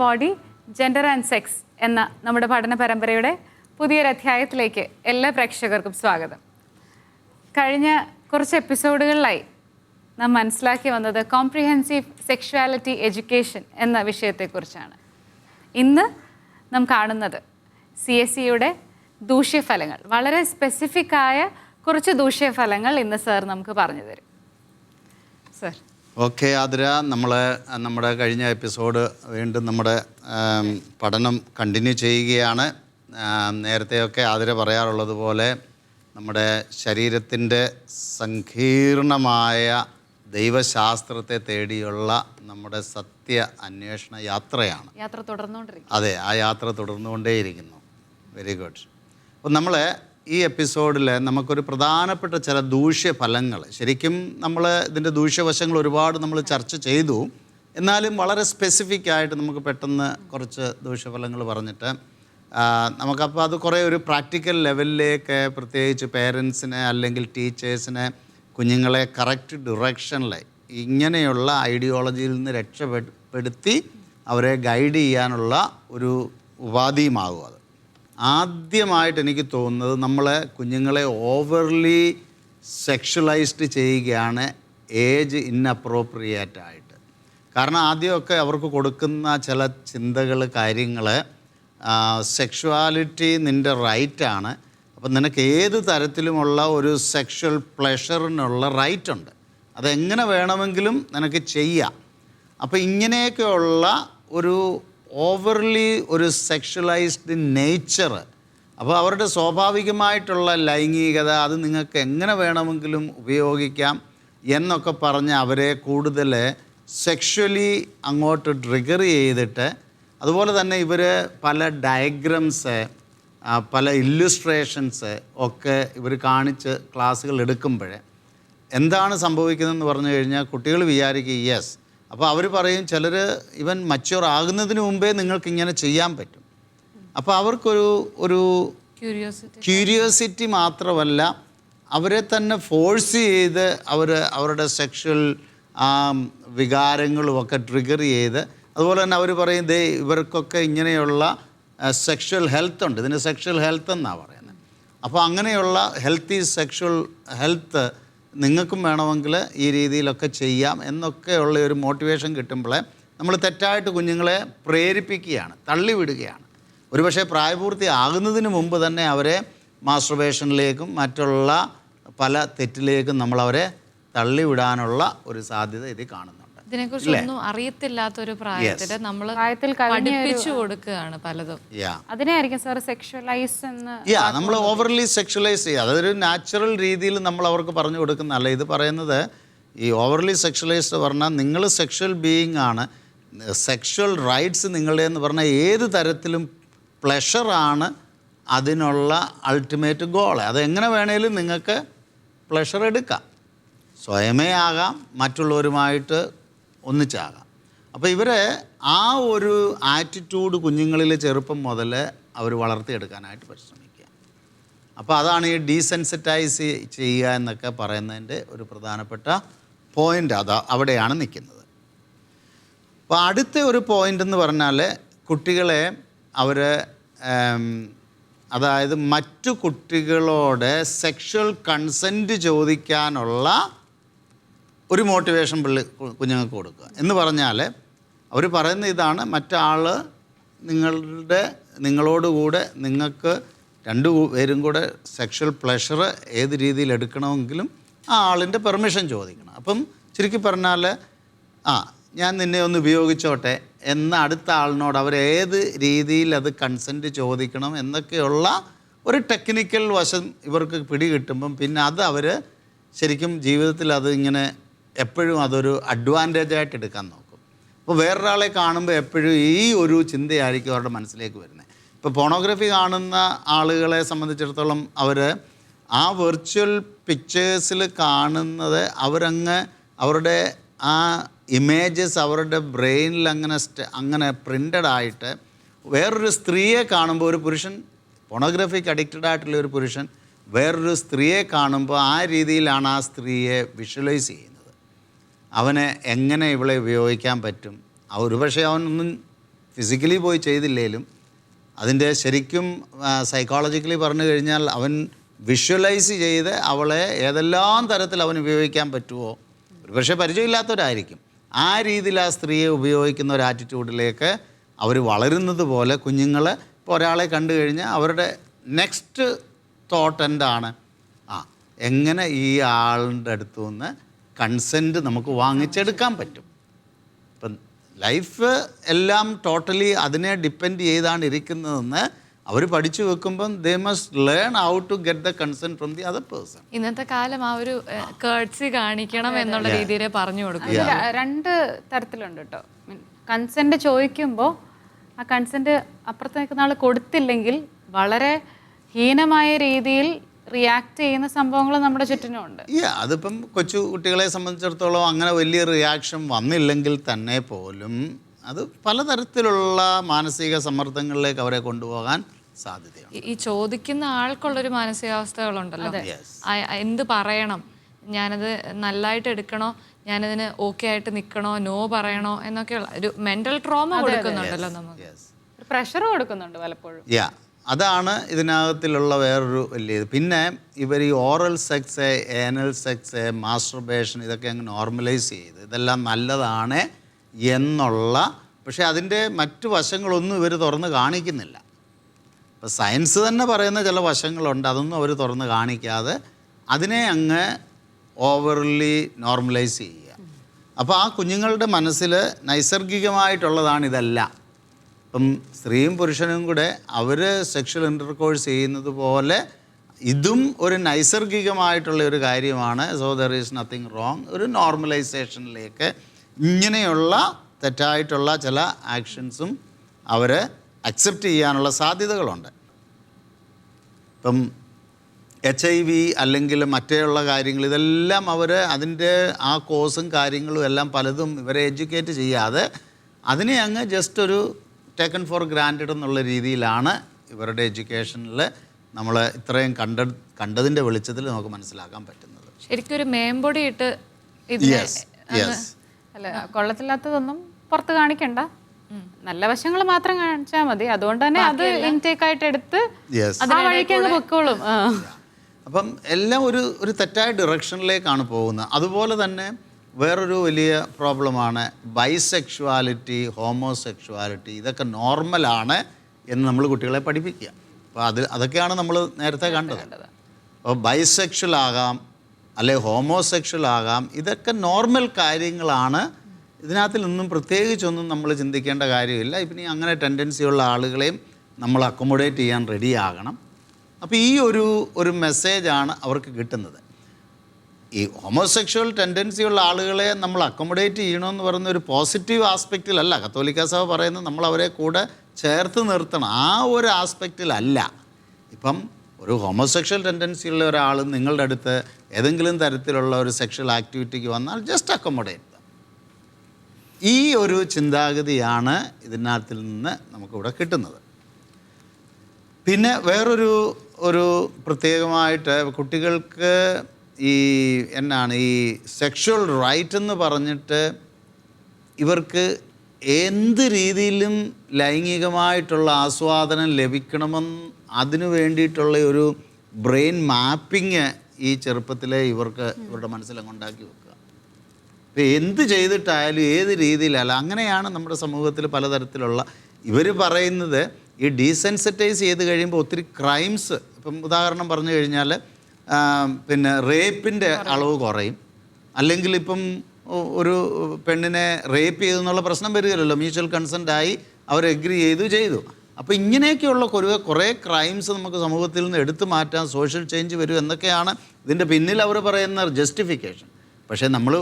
Body gender and sex എന്ന നമ്മുടെ പഠന പരമ്പരയുടെ പുതിയൊരധ്യായത്തിലേക്ക് എല്ലാ പ്രേക്ഷകർക്കും സ്വാഗതം. കഴിഞ്ഞ കുറച്ച് എപ്പിസോഡുകളിലായി നാം മനസ്സിലാക്കി വന്നത് കോംപ്രിഹെൻസീവ് സെക്ഷുവാലിറ്റി എഡ്യൂക്കേഷൻ എന്ന വിഷയത്തെക്കുറിച്ചാണ്. ഇന്ന് നാം കാണുന്നത് സി എസ് സിയുടെ ദൂഷ്യഫലങ്ങൾ വളരെ സ്പെസിഫിക്കായ കുറച്ച് ദൂഷ്യഫലങ്ങൾ ഇന്ന് സാർ നമുക്ക് പറഞ്ഞു തരും. സർ ഓക്കെ ആതിര നമ്മൾ നമ്മുടെ കഴിഞ്ഞ എപ്പിസോഡ് വീണ്ടും നമ്മുടെ പഠനം കണ്ടിന്യൂ ചെയ്യുകയാണ്. നേരത്തെയൊക്കെ ആതിര പറയാറുള്ളത് പോലെ നമ്മുടെ ശരീരത്തിന്റെ സങ്കീർണമായ ദൈവശാസ്ത്രത്തെ തേടിയുള്ള നമ്മുടെ സത്യ അന്വേഷണ യാത്രയാണ്. യാത്ര തുടർന്നുകൊണ്ടിരിക്കുന്നു. അതെ ആ യാത്ര തുടർന്നുകൊണ്ടേയിരിക്കുന്നു. വെരി ഗുഡ് അപ്പോൾ നമ്മൾ ഈ എപ്പിസോഡിൽ നമുക്കൊരു പ്രധാനപ്പെട്ട ചില ദൂഷ്യഫലങ്ങൾ ശരിക്കും നമ്മൾ ഇതിന്റെ ദൂഷ്യവശങ്ങൾ ഒരുപാട് നമ്മൾ ചർച്ച ചെയ്തു. എന്നാലും വളരെ സ്പെസിഫിക് ആയിട്ട് നമുക്ക് പെട്ടെന്ന് കുറച്ച് ദൂഷ്യഫലങ്ങൾ പറഞ്ഞിട്ട് നമുക്കപ്പോൾ അത് കുറേ ഒരു പ്രാക്ടിക്കൽ ലെവലിലേക്ക് പ്രത്യേകിച്ച് പേരൻസിനെ അല്ലെങ്കിൽ ടീച്ചേഴ്സിനെ കുഞ്ഞുങ്ങളെ കറക്റ്റ് ഡിറക്ഷനിൽ ഇങ്ങനെയുള്ള ഐഡിയോളജിയിൽ നിന്ന് രക്ഷപ്പെടുത്തി അവരെ ഗൈഡ് ചെയ്യാനുള്ള ഒരു ഉപാധിയുമാകും അത്. ആദ്യമായിട്ട് എനിക്ക് തോന്നുന്നത് നമ്മളെ കുഞ്ഞുങ്ങളെ ഓവർലി സെക്ഷലൈസ്ഡ് ചെയ്യുകയാണ് ഏജ് ഇൻഅപ്രോപ്രിയേറ്റ് ആയിട്ട്. കാരണം ആദ്യമൊക്കെ അവർക്ക് കൊടുക്കുന്ന ചില ചിന്തകൾ കാര്യങ്ങൾ സെക്ഷുവാലിറ്റി നിന്റെ റൈറ്റാണ് അപ്പം നിനക്ക് ഏത് തരത്തിലുമുള്ള ഒരു സെക്ഷൽ പ്ലഷറിനുള്ള റൈറ്റ് ഉണ്ട്. അതെങ്ങനെ വേണമെങ്കിലും നിനക്ക് ചെയ്യാം. അപ്പോൾ ഇങ്ങനെയൊക്കെയുള്ള ഒരു ഓവർലി ഒരു സെക്ഷലൈസ്ഡ് നേച്ചർ അപ്പോൾ അവരുടെ സ്വാഭാവികമായിട്ടുള്ള ലൈംഗികത അത് നിങ്ങൾക്ക് എങ്ങനെ വേണമെങ്കിലും ഉപയോഗിക്കാം എന്നൊക്കെ പറഞ്ഞ് അവരെ കൂടുതൽ സെക്ഷലി അങ്ങോട്ട് ട്രിഗർ ചെയ്തിട്ട് അതുപോലെ തന്നെ ഇവർ പല ഡയഗ്രംസ് പല ഇല്ലുസ്ട്രേഷൻസ് ഒക്കെ ഇവർ കാണിച്ച് ക്ലാസ്സുകൾ എടുക്കുമ്പോൾ എന്താണ് സംഭവിക്കുന്നതെന്ന് പറഞ്ഞു കഴിഞ്ഞാൽ കുട്ടികൾ വിചാരിക്കും യെസ് അപ്പോൾ അവർ പറയും ചിലർ ഇവൻ മച്ചുവർ ആകുന്നതിന് മുമ്പേ നിങ്ങൾക്ക് ഇങ്ങനെ ചെയ്യാൻ പറ്റും. അപ്പോൾ അവർക്കൊരു ഒരു ക്യൂരിയോസിറ്റി മാത്രമല്ല അവരെ തന്നെ ഫോഴ്സ് ചെയ്ത് അവർ അവരുടെ സെക്ഷൽ വികാരങ്ങളുമൊക്കെ ട്രിഗർ ചെയ്ത് അതുപോലെ തന്നെ അവർ പറയും ദേ ഇവർക്കൊക്കെ ഇങ്ങനെയുള്ള സെക്ഷൽ ഹെൽത്ത് ഉണ്ട്. ഇതിന് സെക്ഷൽ ഹെൽത്ത് എന്നാണ് പറയുന്നത്. അപ്പോൾ അങ്ങനെയുള്ള ഹെൽത്തി സെക്ഷൽ ഹെൽത്ത് നിങ്ങൾക്കും വേണമെങ്കിൽ ഈ രീതിയിലൊക്കെ ചെയ്യാം എന്നൊക്കെയുള്ള ഒരു മോട്ടിവേഷൻ കിട്ടുമ്പോൾ നമ്മൾ തെറ്റായിട്ട് കുഞ്ഞുങ്ങളെ പ്രേരിപ്പിക്കുകയാണ് തള്ളിവിടുകയാണ്. ഒരുപക്ഷെ പ്രായപൂർത്തി ആകുന്നതിന് മുമ്പ് തന്നെ അവരെ മാസ്റ്റർബേഷനിലേക്കും മറ്റുള്ള പല തെറ്റിലേക്കും നമ്മളവരെ തള്ളിവിടാനുള്ള ഒരു സാധ്യത ഇതിൽ കാണുന്നുണ്ട്. ഇതിനെക്കുറിച്ച് ഒന്നും അറിയത്തില്ലാത്ത ഒരു പ്രായത്തിൽ നമ്മൾ പ്രായത്തിൽ പഠിപ്പിച്ചു കൊടുക്കുകയാണ് പലതും. അതിനെയായിരിക്കും സാർ സെക്ഷുവലൈസ് എന്ന് യാ നമ്മൾ ഓവർലി സെക്ഷലൈസ് ചെയ്യുക അതൊരു നാച്ചുറൽ രീതിയിൽ നമ്മൾ അവർക്ക് പറഞ്ഞു കൊടുക്കുന്നതല്ല ഇത് പറയുന്നത് ഈ ഓവർലി സെക്ഷലൈസ്ഡ് പറഞ്ഞാൽ നിങ്ങൾ സെക്ഷൽ ബീയിങ് ആണ് സെക്ഷൽ റൈറ്റ്സ് നിങ്ങളുടെ എന്ന് പറഞ്ഞാൽ ഏത് തരത്തിലും പ്ലഷറാണ് അതിനുള്ള അൾട്ടിമേറ്റ് ഗോൾ അതെങ്ങനെ വേണേലും നിങ്ങൾക്ക് പ്ലഷർ എടുക്കാം. സ്വയമേ ആകാം മറ്റുള്ളവരുമായിട്ട് ഒന്നിച്ചാകാം. അപ്പോൾ ഇവരെ ആ ഒരു ആറ്റിറ്റ്യൂഡ് കുഞ്ഞുങ്ങളിൽ ചെറുപ്പം മുതൽ അവർ വളർത്തിയെടുക്കാനായിട്ട് പരിശ്രമിക്കുക. അപ്പോൾ അതാണ് ഈ ഡീസെൻസിറ്റൈസ് ചെയ്യുക എന്നൊക്കെ പറയുന്നതിന്റെ ഒരു പ്രധാനപ്പെട്ട പോയിന്റ് അതാ അവിടെയാണ് നിൽക്കുന്നത്. അപ്പോൾ അടുത്ത ഒരു പോയിന്റ് എന്ന് പറഞ്ഞാൽ കുട്ടികളെ അവർ അതായത് മറ്റു കുട്ടികളോട് സെക്ഷൽ കൺസെന്റ് ചോദിക്കാനുള്ള ഒരു മോട്ടിവേഷൻ പിള്ളി കുഞ്ഞുങ്ങൾക്ക് കൊടുക്കുക. എന്ന് പറഞ്ഞാൽ അവർ പറയുന്ന ഇതാണ് മറ്റാൾ നിങ്ങളുടെ നിങ്ങളോടുകൂടെ നിങ്ങൾക്ക് രണ്ടു പേരും കൂടെ സെക്ഷൽ പ്ലഷർ ഏത് രീതിയിൽ എടുക്കണമെങ്കിലും ആ ആളിന്റെ പെർമിഷൻ ചോദിക്കണം. അപ്പം ചുരുക്കി പറഞ്ഞാൽ ആ ഞാൻ നിന്നെ ഒന്ന് ഉപയോഗിച്ചോട്ടെ എന്ന അടുത്ത ആളിനോട് അവർ ഏത് രീതിയിൽ അത് കൺസെന്റ് ചോദിക്കണം എന്നൊക്കെയുള്ള ഒരു ടെക്നിക്കൽ വശം ഇവർക്ക് പിടികിട്ടുമ്പം പിന്നെ അത് അവർ ശരിക്കും ജീവിതത്തിൽ അത് ഇങ്ങനെ എപ്പോഴും അതൊരു അഡ്വാന്റേജ് ആയിട്ട് എടുക്കാൻ നോക്കും. അപ്പോൾ വേറൊരാളെ കാണുമ്പോൾ എപ്പോഴും ഈ ഒരു ചിന്തയായിരിക്കും അവരുടെ മനസ്സിലേക്ക് വരുന്നത് ഇപ്പോൾ പോണോഗ്രഫി കാണുന്ന ആളുകളെ സംബന്ധിച്ചിടത്തോളം അവർ ആ വെർച്വൽ പിക്ചേഴ്സിൽ കാണുന്നത് അവരങ്ങ് അവരുടെ ആ ഇമേജസ് അവരുടെ ബ്രെയിനിൽ അങ്ങനെ അങ്ങനെ പ്രിന്റഡ് ആയിട്ട് വേറൊരു സ്ത്രീയെ കാണുമ്പോൾ ഒരു പുരുഷൻ പോണോഗ്രഫിക്ക് അഡിക്റ്റഡ് ആയിട്ടുള്ള ഒരു പുരുഷൻ വേറൊരു സ്ത്രീയെ കാണുമ്പോൾ ആ രീതിയിലാണ് ആ സ്ത്രീയെ വിഷ്വലൈസ് ചെയ്യുന്നത്. അവന് എങ്ങനെ ഇവളെ ഉപയോഗിക്കാൻ പറ്റും? ഒരുപക്ഷെ അവനൊന്നും ഫിസിക്കലി പോയി ചെയ്തില്ലേലും അതിന്റെ ശരിക്കും സൈക്കോളജിക്കലി പറഞ്ഞു കഴിഞ്ഞാൽ അവൻ വിഷ്വലൈസ് ചെയ്ത് അവളെ ഏതെല്ലാം തരത്തിൽ അവൻ ഉപയോഗിക്കാൻ പറ്റുമോ ഒരുപക്ഷെ പരിചയമില്ലാത്തവരായിരിക്കും. ആ രീതിയിൽ ആ സ്ത്രീയെ ഉപയോഗിക്കുന്ന ഒരു ആറ്റിറ്റ്യൂഡിലേക്ക് അവർ വളരുന്നത് പോലെ കുഞ്ഞുങ്ങൾ ഇപ്പോൾ ഒരാളെ കണ്ടു കഴിഞ്ഞാൽ അവരുടെ നെക്സ്റ്റ് തോട്ട് എന്താണ്? ആ എങ്ങനെ ഈ ആളുടെ അടുത്തു നിന്ന് കൺസെന്റ് നമുക്ക് വാങ്ങിച്ചെടുക്കാൻ പറ്റും. ഇപ്പം ലൈഫ് എല്ലാം ടോട്ടലി അതിനെ ഡിപ്പെൻഡ് ചെയ്താണ് ഇരിക്കുന്നതെന്ന് അവർ പഠിച്ചു വെക്കുമ്പം they must learn how to get the consent from the other person ഇന്നത്തെ കാലം ആ ഒരു കേർട്സി കാണിക്കണം എന്നുള്ള രീതിയിൽ പറഞ്ഞു കൊടുക്കുക രണ്ട് തരത്തിലുണ്ട് കേട്ടോ കൺസെന്റ് ചോദിക്കുമ്പോൾ ആ കൺസെന്റ് അപ്പുറത്ത് നിൽക്കുന്ന ആൾ കൊടുത്തില്ലെങ്കിൽ വളരെ ഹീനമായ രീതിയിൽ റിയാക്ട് ചെയ്യുന്ന സംഭവങ്ങൾ നമ്മുടെ ചുറ്റിനുമുണ്ട് ഈ അതിപ്പം കൊച്ചു കുട്ടികളെ സംബന്ധിച്ചിടത്തോളം അങ്ങനെ വലിയ റിയാക്ഷൻ വന്നില്ലെങ്കിൽ തന്നെ പോലും അത് പലതരത്തിലുള്ള മാനസിക സമ്മർദ്ദങ്ങളിലേക്ക് അവരെ കൊണ്ടുപോകാൻ സാധ്യതയുണ്ട്. ഈ- ചോദിക്കുന്ന ആൾക്കുള്ളൊരു മാനസികാവസ്ഥകളുണ്ടല്ലോ. എന്ത് പറയണം? ഞാനത് നല്ലതായിട്ട് എടുക്കണോ? ഞാനതിന് ഓക്കെ ആയിട്ട് നിൽക്കണോ നോ പറയണോ? എന്നൊക്കെയുള്ള ഒരു മെന്റൽ ട്രോമ കൊടുക്കുന്നുണ്ടല്ലോ നമുക്ക്. ഒരു പ്രഷർ കൊടുക്കുന്നുണ്ട് പലപ്പോഴും. യാ അതാണ് ഇതിനകത്തിലുള്ള വേറൊരു വലിയ ഇത്. പിന്നെ ഇവർ ഈ oral sex anal sex masturbation ഇതൊക്കെ അങ്ങ് നോർമലൈസ് ചെയ്ത് ഇതെല്ലാം നല്ലതാണ് എന്നുള്ള പക്ഷേ അതിന്റെ മറ്റു വശങ്ങളൊന്നും ഇവർ തുറന്ന് കാണിക്കുന്നില്ല. ഇപ്പോൾ സയൻസ് തന്നെ പറയുന്ന ചില വശങ്ങളുണ്ട് അതൊന്നും അവർ തുറന്ന് കാണിക്കാതെ അതിനെ അങ്ങ് ഓവർലി നോർമലൈസ് ചെയ്യുക. അപ്പോൾ ആ കുഞ്ഞുങ്ങളുടെ മനസ്സിൽ നൈസർഗികമായിട്ടുള്ളതാണ് ഇതെല്ലാം. ഇപ്പം സ്ത്രീയും പുരുഷനും കൂടെ അവർ സെക്ഷൽ ഇന്റർകോഴ്സ് ചെയ്യുന്നത് പോലെ ഇതും ഒരു നൈസർഗികമായിട്ടുള്ള ഒരു കാര്യമാണ്. So there is nothing wrong ഒരു നോർമലൈസേഷനിലേക്ക് ഇങ്ങനെയുള്ള തെറ്റായിട്ടുള്ള ചില ആക്ഷൻസും അവർ അക്സെപ്റ്റ് ചെയ്യാനുള്ള സാധ്യതകളുണ്ട്. ഇപ്പം എച്ച് ഐ വി അല്ലെങ്കിൽ മറ്റേയുള്ള കാര്യങ്ങൾ ഇതെല്ലാം അവർ അതിന്റെ ആ കോഴ്സും കാര്യങ്ങളും എല്ലാം പലതും ഇവരെ എഡ്യൂക്കേറ്റ് ചെയ്യാതെ അതിനെ അങ്ങ് ജസ്റ്റ് ഒരു ടേക്കൺ ഫോർ ഗ്രാന്റഡ് എന്നുള്ള രീതിയിലാണ് ഇവരുടെ എഡ്യൂക്കേഷനിൽ നമ്മൾ ഇത്രയും കണ്ട കണ്ടതിന്റെ വെളിച്ചത്തിൽ നമുക്ക് മനസ്സിലാക്കാൻ പറ്റുന്നത്. ശരിക്കും ഒരു മേമ്പൊടി ഇട്ട് ഇതിനെ യെസ് യെസ് അല്ല കൊള്ളത്തില്ലാത്തതൊന്നും പുറത്ത് കാണിക്കണ്ട. നല്ല വശങ്ങൾ മാത്രം കാണിച്ചാൽ മതി. അതുകൊണ്ട് തന്നെ അത് ഇൻടേക്ക് ആയിട്ട് എടുത്ത് ആ വഴിക്ക് അങ്ങ് പൊക്കോളും. അപ്പം എല്ലാം ഒരു ഒരു തെറ്റായ ഡിറക്ഷനിലേക്കാണ് പോകുന്നത്. അതുപോലെ തന്നെ വേറൊരു വലിയ പ്രോബ്ലമാണ് ബൈസെക്ഷുവാലിറ്റി ഹോമോസെക്ഷുവാലിറ്റി ഇതൊക്കെ നോർമലാണ് എന്ന് നമ്മൾ കുട്ടികളെ പഠിപ്പിക്കുക. അപ്പോൾ അത് അതൊക്കെയാണ് നമ്മൾ നേരത്തെ കണ്ടത്. അപ്പോൾ ബൈസെക്ഷൽ ആകാം അല്ലെ ഹോമോസെക്ഷൽ ആകാം ഇതൊക്കെ നോർമൽ കാര്യങ്ങളാണ്. ഇതിനകത്തിൽ നിന്നും പ്രത്യേകിച്ചൊന്നും നമ്മൾ ചിന്തിക്കേണ്ട കാര്യമില്ല. ഇപ്പം ഈ അങ്ങനെ ടെൻഡൻസിയുള്ള ആളുകളെയും നമ്മൾ അക്കോമഡേറ്റ് ചെയ്യാൻ റെഡിയാകണം. അപ്പോൾ ഈ ഒരു ഒരു മെസ്സേജാണ് അവർക്ക് കിട്ടുന്നത്. ഈ ഹോമോസെക്ഷൽ ടെൻഡൻസിയുള്ള ആളുകളെ നമ്മൾ അക്കോമഡേറ്റ് ചെയ്യണമെന്ന് പറയുന്ന ഒരു പോസിറ്റീവ് ആസ്പെക്റ്റിലല്ല കത്തോലിക്ക സഭ പറയുന്നത് നമ്മൾ അവരെ കൂടെ ചേർത്ത് നിർത്തണം. ആ ഒരു ആസ്പെക്റ്റിലല്ല ഇപ്പം ഒരു ഹോമോസെക്ഷൽ ടെൻഡൻസി ഉള്ള ഒരാൾ നിങ്ങളുടെ അടുത്ത് ഏതെങ്കിലും തരത്തിലുള്ള ഒരു സെക്ഷൽ ആക്ടിവിറ്റിക്ക് വന്നാൽ ജസ്റ്റ് അക്കോമഡേറ്റ് ഈ ഒരു ചിന്താഗതിയാണ് ഇതിനകത്തിൽ നിന്ന് നമുക്കിവിടെ കിട്ടുന്നത്. പിന്നെ വേറൊരു ഒരു പ്രത്യേകമായിട്ട് കുട്ടികൾക്ക് ഈ എന്നാണ് ഈ സെക്ഷുവൽ റൈറ്റ് എന്ന് പറഞ്ഞിട്ട് ഇവർക്ക് എന്ത് രീതിയിലും ലൈംഗികമായിട്ടുള്ള ആസ്വാദനം ലഭിക്കണമെന്ന് അതിനു വേണ്ടിയിട്ടുള്ള ഒരു ബ്രെയിൻ മാപ്പിങ് ഈ ചെറുപ്പത്തിലെ ഇവർക്ക് ഇവരുടെ മനസ്സിലങ്ങ് ഉണ്ടാക്കി വെക്കുക. ഇപ്പം എന്ത് ചെയ്തിട്ടായാലും ഏത് രീതിയിലായാലും അങ്ങനെയാണ് നമ്മുടെ സമൂഹത്തിൽ പലതരത്തിലുള്ള ഇവർ പറയുന്നത് ഈ ഡീസെൻസിറ്റൈസ് ചെയ്ത് കഴിയുമ്പോൾ ഒത്തിരി ക്രൈംസ് ഇപ്പം ഉദാഹരണം പറഞ്ഞു കഴിഞ്ഞാൽ പിന്നെ റേപ്പിന്റെ അളവ് കുറയും. അല്ലെങ്കിൽ ഇപ്പം ഒരു പെണ്ണിനെ റേപ്പ് ചെയ്തു എന്നുള്ള പ്രശ്നം വരികയല്ലോ മ്യൂച്വൽ കൺസെന്റ് ആയി അവർ എഗ്രി ചെയ്തു ചെയ്തു. അപ്പോൾ ഇങ്ങനെയൊക്കെയുള്ള കുറേ കുറേ ക്രൈംസ് നമുക്ക് സമൂഹത്തിൽ നിന്ന് എടുത്തു മാറ്റാൻ സോഷ്യൽ ചേഞ്ച് വരും എന്നൊക്കെയാണ് ഇതിന്റെ പിന്നിൽ അവർ പറയുന്ന ജസ്റ്റിഫിക്കേഷൻ പക്ഷേ നമ്മൾ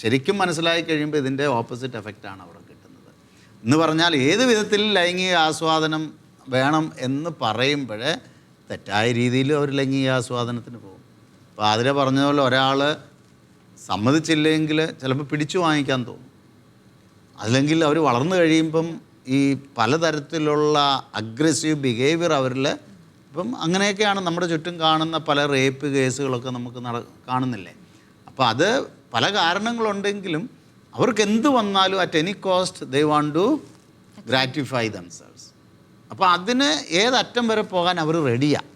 ശരിക്കും മനസ്സിലായി കഴിയുമ്പോൾ ഇതിന്റെ ഓപ്പോസിറ്റ് എഫക്റ്റാണ് അവിടെ കിട്ടുന്നത്. എന്ന് പറഞ്ഞാൽ ഏത് വിധത്തിൽ ലൈംഗിക ആസ്വാദനം വേണം എന്ന് പറയുമ്പോൾ തെറ്റായ രീതിയിൽ അവർ ലൈംഗിക ആസ്വാദനത്തിന് പോകും. അപ്പോൾ അതിലെ പറഞ്ഞ പോലെ ഒരാൾ സമ്മതിച്ചില്ലെങ്കിൽ ചിലപ്പോൾ പിടിച്ചു വാങ്ങിക്കാൻ തോന്നും. അല്ലെങ്കിൽ അവർ വളർന്നു കഴിയുമ്പം ഈ പലതരത്തിലുള്ള അഗ്രസീവ് ബിഹേവിയർ അവരിൽ ഇപ്പം അങ്ങനെയൊക്കെയാണ് നമ്മുടെ ചുറ്റും കാണുന്ന പല റേപ്പ് കേസുകളൊക്കെ നമുക്ക് നട കാണുന്നില്ലേ? അപ്പോൾ അത് പല കാരണങ്ങളുണ്ടെങ്കിലും അവർക്ക് എന്ത് വന്നാലും at any cost they want to gratify themselves അപ്പോൾ അതിന് ഏതറ്റം വരെ പോകാൻ അവർ റെഡിയാണ്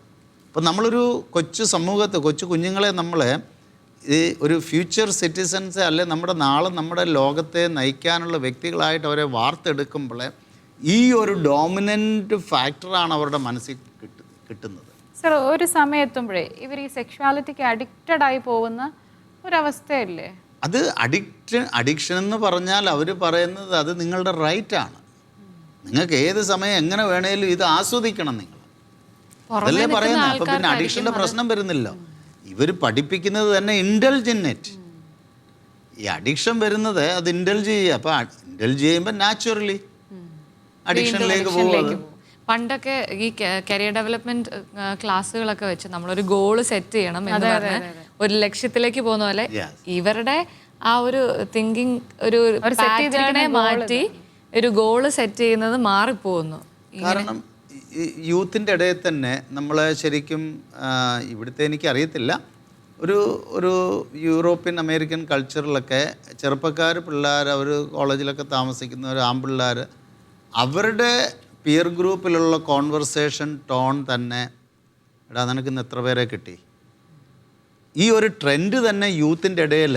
അപ്പോൾ നമ്മളൊരു കൊച്ചു സമൂഹത്തെ കൊച്ചു കുഞ്ഞുങ്ങളെ നമ്മൾ ഈ ഒരു ഫ്യൂച്ചർ സിറ്റിസൻസ് അല്ലെ നമ്മുടെ നാളെ നമ്മുടെ ലോകത്തെ നയിക്കാനുള്ള വ്യക്തികളായിട്ട് അവരെ വാർത്തെടുക്കുമ്പോൾ ഈ ഒരു ഡോമിനന്റ് ഫാക്ടറാണ് അവരുടെ മനസ്സിൽ കിട്ടു കിട്ടുന്നത്. സർ ഒരു സമയത്തുമ്പോഴേ ഇവർ ഈ സെക്ഷുവാലിറ്റിക്ക് അഡിക്റ്റഡ് ആയി പോകുന്ന ഒരവസ്ഥയല്ലേ? അത് അഡിക്റ്റ് അഡിക്ഷൻ എന്ന് പറഞ്ഞാൽ അവർ പറയുന്നത് അത് നിങ്ങളുടെ റൈറ്റാണ് നിങ്ങൾക്ക് ഏത് സമയം എങ്ങനെ വേണേലും ഇത് ആസ്വദിക്കണം നിങ്ങൾ. അതല്ലേ പറയുന്നത് അപ്പം പിന്നെ അഡിക്ഷന്റെ പ്രശ്നം വരുന്നില്ല. ഇവർ പഠിപ്പിക്കുന്നത് തന്നെ ഇന്റലിജന്റ് ഈ അഡിക്ഷൻ വരുന്നത് അത് ഇന്റലിജ് ചെയ്യുക. അപ്പോൾ ഇന്റലിജ് ചെയ്യുമ്പോൾ നാച്ചുറലി അഡിക്ഷനിലേക്ക് പോകുന്നത് പണ്ടൊക്കെ ഈ കരിയർ ഡെവലപ്മെന്റ് ക്ലാസ്സുകളൊക്കെ വെച്ച് നമ്മളൊരു ഗോൾ സെറ്റ് ചെയ്യണം എന്ന് പറഞ്ഞ് ഒരു ലക്ഷ്യത്തിലേക്ക് പോകുന്ന പോലെ ഇവരുടെ ആ ഒരു തിങ്കിങ് ഒരു മാറ്റി ഒരു ഗോൾ സെറ്റ് ചെയ്യുന്നത് മാറിപ്പോകുന്നു. കാരണം യൂത്തിന്റെ ഇടയിൽ തന്നെ നമ്മൾ ശരിക്കും ഇവിടുത്തെ എനിക്ക് അറിയത്തില്ല ഒരു ഒരു യൂറോപ്യൻ അമേരിക്കൻ കൾച്ചറിലൊക്കെ ചെറുപ്പക്കാർ പിള്ളേർ അവർ കോളേജിലൊക്കെ താമസിക്കുന്നവർ ആൺപിള്ളേർ അവരുടെ പിയർ ഗ്രൂപ്പിലുള്ള കോൺവെർസേഷൻ ടോൺ തന്നെ എടാ നിനക്ക് ഇന്ന് എത്ര പേരെ കിട്ടി? ഈ ഒരു ട്രെൻഡ് തന്നെ യൂത്തിന്റെ ഇടയിൽ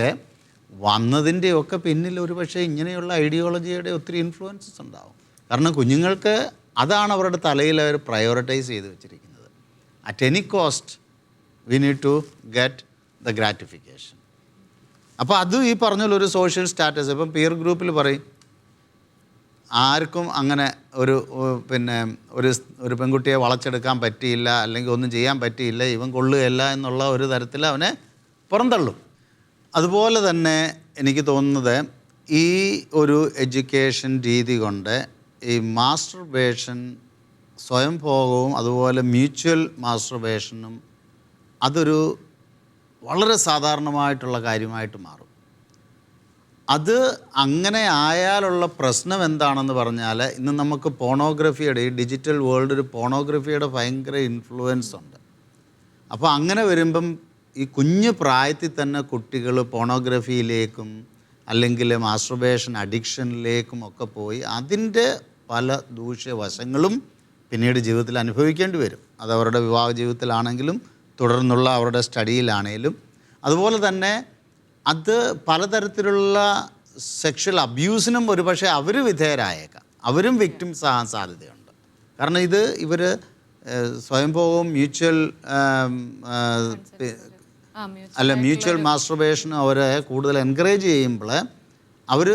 വന്നതിന്റെയൊക്കെ പിന്നിൽ ഒരു പക്ഷേ ഇങ്ങനെയുള്ള ഐഡിയോളജിയുടെ ഒത്തിരി ഇൻഫ്ലുവൻസസ് ഉണ്ടാവും. കാരണം കുഞ്ഞുങ്ങൾക്ക് അതാണ് അവരുടെ തലയിൽ അവർ പ്രയോറിറ്റൈസ് ചെയ്ത് വെച്ചിരിക്കുന്നത്. At any cost we need to get the gratification അപ്പോൾ അത് ഈ പറഞ്ഞ ഒരു സോഷ്യൽ സ്റ്റാറ്റസ് ഇപ്പം പിയർ ഗ്രൂപ്പിൽ പറയും ആർക്കും അങ്ങനെ ഒരു പിന്നെ ഒരു ഒരു പെൺകുട്ടിയെ വളച്ചെടുക്കാൻ പറ്റിയില്ല അല്ലെങ്കിൽ ഒന്നും ചെയ്യാൻ പറ്റിയില്ല ഇവൻ കൊള്ളുകയല്ല എന്നുള്ള ഒരു തരത്തിൽ അവനെ പുറന്തള്ളും. അതുപോലെ തന്നെ എനിക്ക് തോന്നുന്നത് ഈ ഒരു എഡ്യൂക്കേഷൻ രീതി കൊണ്ട് ഈ മാസ്റ്റർബേഷൻ സ്വയംഭോഗവും അതുപോലെ മ്യൂച്വൽ മാസ്റ്റർബേഷനും അതൊരു വളരെ സാധാരണമായിട്ടുള്ള കാര്യമായിട്ട് മാറും. അത് അങ്ങനെ ആയാലുള്ള പ്രശ്നം എന്താണെന്ന് പറഞ്ഞാൽ ഇന്ന് നമുക്ക് പോണോഗ്രഫിയുടെ ഈ ഡിജിറ്റൽ വേൾഡ് ഒരു പോണോഗ്രഫിയുടെ ഭയങ്കര ഇൻഫ്ലുവൻസ് ഉണ്ട്. അപ്പോൾ അങ്ങനെ വരുമ്പം ഈ കുഞ്ഞു പ്രായത്തിൽ തന്നെ കുട്ടികൾ പോണോഗ്രഫിയിലേക്കും അല്ലെങ്കിൽ മാസ്റ്റർബേഷൻ അഡിക്ഷനിലേക്കും ഒക്കെ പോയി അതിന്റെ പല ദൂഷ്യവശങ്ങളും പിന്നീട് ജീവിതത്തിൽ അനുഭവിക്കേണ്ടി വരും. അത് അവരുടെ വിവാഹ ജീവിതത്തിലാണെങ്കിലും തുടർന്നുള്ള അവരുടെ സ്റ്റഡിയിലാണെങ്കിലും അതുപോലെ തന്നെ അത് പലതരത്തിലുള്ള സെക്ഷൽ അബ്യൂസിനും ഒരുപക്ഷെ അവർ വിധേയരായേക്കാം. അവരും വിക്ടിംസ് ആകാൻ സാധ്യതയുണ്ട്. കാരണം ഇത് ഇവർ സ്വയംഭോഗവും മ്യൂച്വൽ അല്ല മ്യൂച്വൽ മാസ്റ്റർബേഷൻ അവരെ കൂടുതൽ എൻകറേജ് ചെയ്യുമ്പോൾ അവർ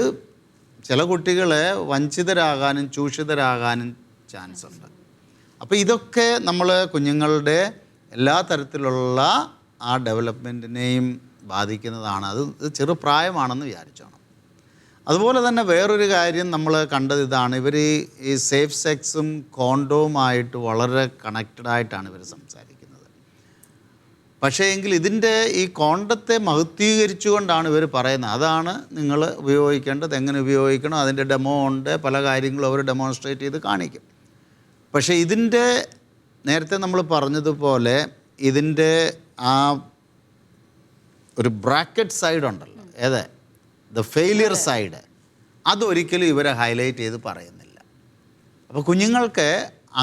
ചില കുട്ടികളെ വഞ്ചിതരാകാനും ചൂഷിതരാകാനും ചാൻസ് ഉണ്ട്. അപ്പോൾ ഇതൊക്കെ നമ്മൾ കുഞ്ഞുങ്ങളുടെ എല്ലാ തരത്തിലുള്ള ആ ഡെവലപ്മെന്റിനെയും ബാധിക്കുന്നതാണ്. അത് ചെറുപ്രായമാണെന്ന് വിചാരിച്ചോണം. അതുപോലെ തന്നെ വേറൊരു കാര്യം നമ്മൾ കണ്ടത് ഇതാണ്. ഇവർ ഈ സേഫ് സെക്സും കോണ്ടവുമായിട്ട് വളരെ കണക്റ്റഡ് ആയിട്ടാണ് ഇവർ സംസാരിക്കുന്നത്. പക്ഷേ എങ്കിൽ ഇതിന്റെ ഈ കോണ്ടത്തെ മഹത്വീകരിച്ചുകൊണ്ടാണ് ഇവർ പറയുന്നത്. അതാണ് നിങ്ങൾ ഉപയോഗിക്കേണ്ടത് എങ്ങനെ ഉപയോഗിക്കണം അതിന്റെ ഡെമോ ഉണ്ട് പല കാര്യങ്ങളും അവർ ഡെമോൺസ്ട്രേറ്റ് ചെയ്ത് കാണിക്കും. പക്ഷേ ഇതിന്റെ നേരത്തെ നമ്മൾ പറഞ്ഞതുപോലെ ഇതിന്റെ ആ ഒരു ബ്രാക്കറ്റ് സൈഡ് ഉണ്ടല്ലോ ഏത്? ദ ഫെയിലിയർ സൈഡ് അതൊരിക്കലും ഇവരെ ഹൈലൈറ്റ് ചെയ്ത് പറയുന്നില്ല. അപ്പോൾ കുഞ്ഞുങ്ങൾക്ക്